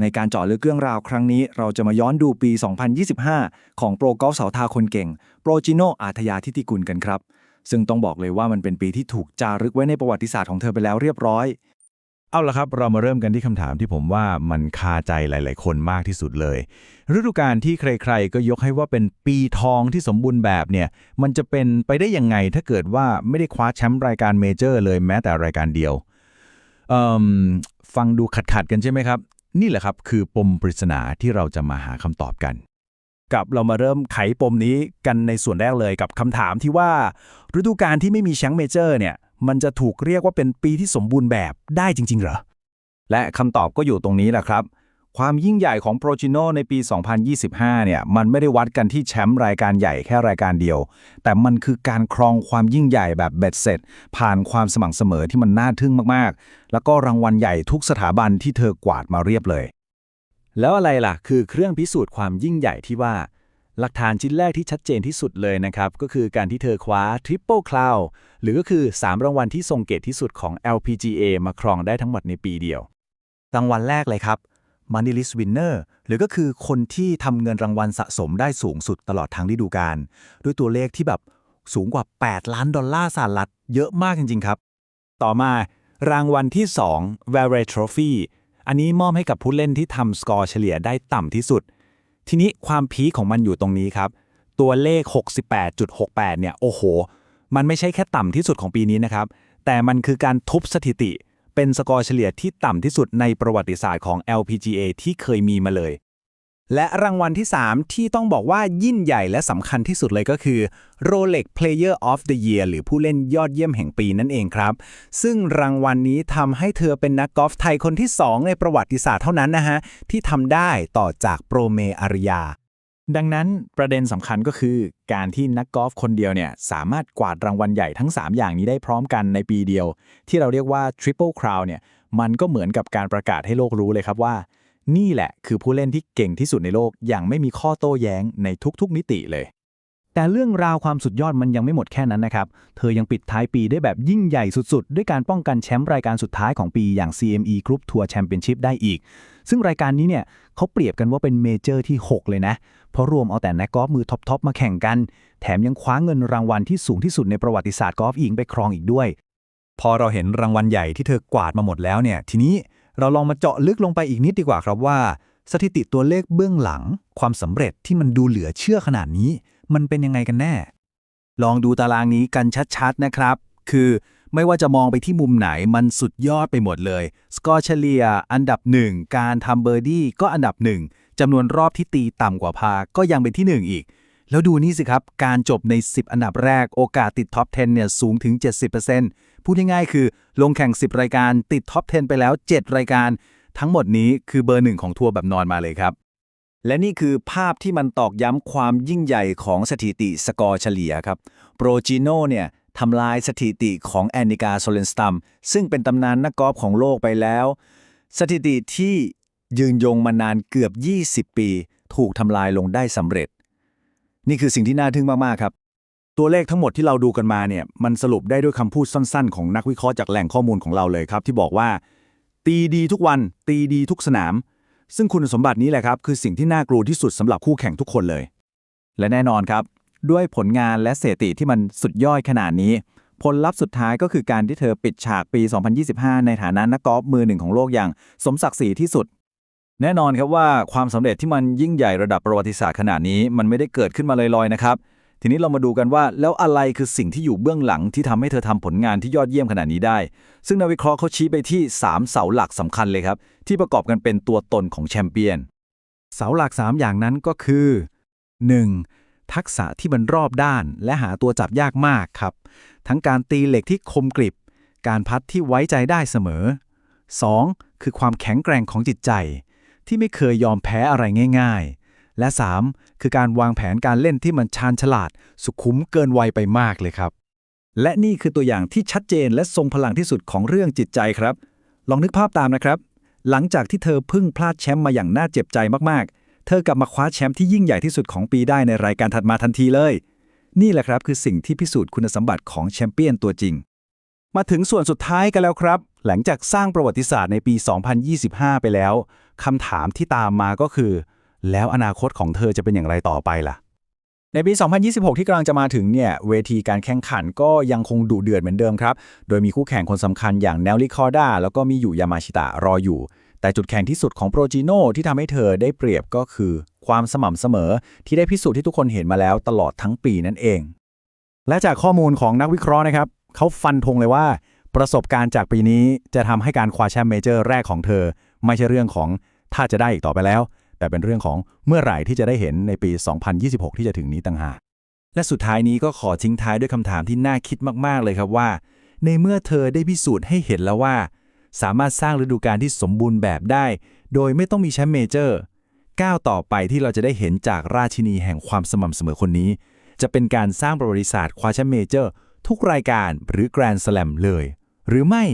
ในการเจาะลึกเรื่องราวครั้งนี้ เราจะมาย้อนดูปี 2025 ของโปรกอล์ฟเสาทาคนเก่ง โปรจิโนอาทยาทิติกุลกันครับ ซึ่งต้องบอกเลยว่ามันเป็นปีที่ถูกจารึกไว้ในประวัติศาสตร์ของเธอไปแล้วเรียบร้อย เอาละครับ เรามาเริ่มกันที่คำถามที่ผมว่ามันคาใจหลาย ๆ คนมากที่สุดเลย ฤดูกาลที่ใคร ๆ ก็ยกให้ว่าเป็นปีทองที่สมบูรณ์แบบเนี่ย มันจะเป็นไปได้ยังไงถ้าเกิดว่าไม่ได้คว้าแชมป์รายการเมเจอร์เลยแม้แต่รายการเดียวเอ่มฟังดูขัดๆกันใช่ไหมครับ นี่แหละครับคือปมปริศนาที่เราจะมาหาคำตอบกัน กับเรามาเริ่มไขปมนี้กันในส่วนแรกเลยกับคำถามที่ว่า ฤดูกาลที่ไม่มีแชมป์เมเจอร์เนี่ย มันจะถูกเรียกว่าเป็นปีที่สมบูรณ์แบบได้จริง ๆ เหรอ และคำตอบก็อยู่ตรงนี้แหละครับ ความยิ่งใหญ่ของโปรจิโนในปี 2025 เนี่ย มันไม่ได้วัดกันที่แชมป์รายการใหญ่แค่รายการเดียว แต่มันคือการครองความยิ่งใหญ่แบบเบ็ดเสร็จ ผ่านความสม่ำเสมอที่มันน่าทึ่งมากๆ แล้วก็รางวัลใหญ่ทุกสถาบันที่เธอกวาดมาเรียบเลย แล้วอะไรล่ะ คือเครื่องพิสูจน์ความยิ่งใหญ่ที่ว่า หลักฐานชิ้นแรกที่ชัดเจนที่สุดเลยนะครับ ก็คือการที่เธอคว้า Triple Crown หรือก็คือ 3 รางวัลที่ทรงเกียรติที่สุดของ LPGA มาครองได้ทั้งหมดในปีเดียว รางวัลแรกเลยครับ Money List Winner หรือก็คือคนที่ทำเงินรางวัลสะสมได้สูงสุดตลอดทั้งฤดูกาลด้วยตัวเลขที่แบบสูงกว่า 8 ล้านดอลลาร์สหรัฐเยอะมากจริง ๆ ครับ ต่อมารางวัลที่ 2 v a r e Trophy อันนี้มอบให้กับผู้เล่นที่ทำสกอร์เฉลี่ยได้ต่ำที่สุด ทีนี้ความพีของมันอยู่ตรงนี้ครับ ตัวเลข 68.68 เนี่ย โอ้โห มันไม่ใช่แค่ต่ำที่สุดของปีนี้นะครับ แต่มันคือการทุบสถิติ เป็นสกอร์เฉลี่ยที่ต่ำที่สุดในประวัติศาสตร์ของ LPGA ที่เคยมีมาเลย และรางวัลที่ 3 ที่ต้องบอกว่ายิ่งใหญ่และสำคัญที่สุดเลยก็คือ Rolex Player of the Year หรือผู้เล่นยอดเยี่ยมแห่งปีนั่นเองครับ ซึ่งรางวัลนี้ทำให้เธอเป็นนักกอล์ฟไทยคนที่ 2 ในประวัติศาสตร์เท่านั้นนะฮะที่ทำได้ต่อจากโปรเมอาริยา ดังนั้นประเด็นสำคัญก็คือการที่นักกอล์ฟคนเดียวเนี่ยสามารถกวาดรางวัลใหญ่ทั้ง 3 อย่างนี้ได้พร้อมกันในปีเดียว ที่เราเรียกว่า Triple Crown เนี่ยมันก็เหมือนกับการประกาศให้โลกรู้เลยครับว่า นี่แหละคือผู้เล่นที่เก่งที่สุดในโลกอย่างไม่มีข้อโต้แย้งในทุกๆ มิติเลย แต่เรื่องราวความสุดยอดมันยังไม่หมดแค่นั้นนะครับ เธอยังปิดท้ายปีได้แบบยิ่งใหญ่สุดๆ ด้วยการป้องกันแชมป์รายการสุดท้ายของปีอย่าง CME Group Tour Championship ได้อีก ซึ่งรายการนี้เนี่ยเขาเปรียบกันว่าเป็นเมเจอร์ที่ 6 เลยนะ เพราะรวมเอาแต่นักกอล์ฟมือท็อปๆมาแข่งกัน แถมยังคว้าเงินรางวัลที่สูงที่สุดในประวัติศาสตร์กอล์ฟหญิงไปครองอีกด้วย พอเราเห็นรางวัลใหญ่ที่เธอกวาดมาหมดแล้วเนี่ย ทีนี้เราลองมาเจาะลึกลงไปอีกนิดดีกว่าครับว่า สถิติตัวเลขเบื้องหลัง ความสำเร็จที่มันดูเหลือเชื่อขนาดนี้ มันเป็นยังไงกันแน่ ลองดูตารางนี้กันชัดๆนะครับ คือไม่ว่าจะมองไปที่มุมไหนมันสุดยอดไปหมดเลย สกอร์เฉลี่ยอันดับหนึ่งการทำเบอร์ดี้ก็อันดับหนึ่งจำนวนรอบที่ตีต่ำกว่าพา ก็ยังเป็นที่หนึ่งอีก แล้วดูนี่สิครับ การจบใน 10 อันดับแรกโอกาสติดท็อป 10 เนี่ยสูงถึง 70%พูดง่ายๆคือ ลงแข่ง 10 รายการติดท็อป 10 ไปแล้ว 7 รายการ ทั้งหมดนี้คือเบอร์หนึ่งของทัวร์แบบนอนมาเลยครับ และนี่คือภาพที่มันตอกย้ำความยิ่งใหญ่ของสถิติสกอร์เฉลี่ยครับ โปรจิโนเนี่ยทำลายสถิติของแอนนิกาโซเลนสตัมซึ่งเป็นตำนานนักกอล์ฟของโลกไปแล้ว สถิติที่ยืนยงมานานเกือบ 20 ปี ถูกทำลายลงได้สำเร็จ นี่คือสิ่งที่น่าทึ่งมาก ๆ ครับ ตัวเลขทั้งหมดที่เราดูกันมาเนี่ยมันสรุปได้ด้วยคำพูดสั้น ๆ ของนักวิเคราะห์จากแหล่งข้อมูลของเราเลยครับ ที่บอกว่า ตีดีทุกวัน ตีดีทุกสนาม ซึ่งคุณสมบัตินี้แหละครับคือสิ่งที่น่ากลัวที่สุดสำหรับคู่แข่งทุกคนเลย และแน่นอนครับ ด้วยผลงานและเสถิติที่มันสุดยอดขนาดนี้ ผลลัพธ์สุดท้ายก็คือการที่เธอปิดฉากปี 2025 ในฐานะนักกอล์ฟมือหนึ่งของโลกอย่างสมศักดิ์ศรีที่สุด แน่นอนครับว่าความสำเร็จที่มันยิ่งใหญ่ระดับประวัติศาสตร์ขนาดนี้ มันไม่ได้เกิดขึ้นมาลอยๆนะครับ ทีนี้เรามาดูกันว่าแล้วอะไรคือสิ่งที่อยู่เบื้องหลังที่ทำให้เธอทำผลงานที่ยอดเยี่ยมขนาดนี้ได้ ซึ่งนักวิเคราะห์เขาชี้ไปที่ 3 เสาหลักสำคัญเลยครับ ที่ประกอบกันเป็นตัวตนของแชมเปี้ยน เสาหลัก 3 อย่างนั้นก็คือ 1. ทักษะที่มันรอบด้านและหาตัวจับยากมากครับ ทั้งการตีเหล็กที่คมกริบ การพัดที่ไว้ใจได้เสมอ 2. คือความแข็งแกร่งของจิตใจ ที่ไม่เคยยอมแพ้อะไรง่าย ๆ และ 3. คือการวางแผนการเล่นที่มันชาญฉลาด สุขุมเกินวัยไปมากเลยครับ และนี่คือตัวอย่างที่ชัดเจนและทรงพลังที่สุดของเรื่องจิตใจครับ ลองนึกภาพตามนะครับ หลังจากที่เธอพิ่งพลาดแชมป์มาอย่างน่าเจ็บใจมากๆ เธอกลับมาคว้าแชมป์ที่ยิ่งใหญ่ที่สุดของปีได้ในรายการถัดมาทันทีเลย นี่แหละครับคือสิ่งที่พิสูจน์คุณสมบัติของแชมเปี้ยนตัวจริง มาถึงส่วนสุดท้ายกันแล้วครับ หลังจากสร้างประวัติศาสตร์ในปี 2025 ไปแล้วคำถามที่ตามมาก็คือ แล้วอนาคตของเธอจะเป็นอย่างไรต่อไปล่ะ ในปี 2026 ที่กำลังจะมาถึงเนี่ย เวทีการแข่งขันก็ยังคงดุเดือดเหมือนเดิมครับ โดยมีคู่แข่งคนสำคัญอย่างแนลลิคอร์ดาแล้วก็มีอยู่ยามาชิตะรออยู่ แต่จุดแข็งที่สุดของโปรจิโนที่ทำให้เธอได้เปรียบก็คือ ความสม่ำเสมอที่ได้พิสูจน์ที่ทุกคนเห็นมาแล้วตลอดทั้งปีนั่นเอง และจากข้อมูลของนักวิเคราะห์นะครับเขาฟันธงเลยว่าประสบการณ์จากปีนี้จะทำให้การคว้าแชมป์เมเจอร์แรกของเธอ ไม่ใช่เรื่องของถ้าจะได้อีกต่อไปแล้ว แต่เป็นเรื่องของเมื่อไหร่ที่จะได้เห็นในปี 2026 ที่จะถึงนี้ต่างหากและสุดท้ายนี้ก็ขอทิ้งท้ายด้วยคำถามที่น่าคิดมาก ๆ เลยครับว่า ในเมื่อเธอได้พิสูจน์ให้เห็นแล้วว่า สามารถสร้างฤดูกาลที่สมบูรณ์แบบได้ โดยไม่ต้องมีแชมป์เมเจอร์ก้าวต่อไปที่เราจะได้เห็นจากราชินีแห่งความสม่ำเสมอคนนี้ จะเป็นการสร้างประวัติศาสตร์คว้าแชมป์เมเจอร์ ทุกรายการหรือแกรนด์สแลมเลย หรือไม่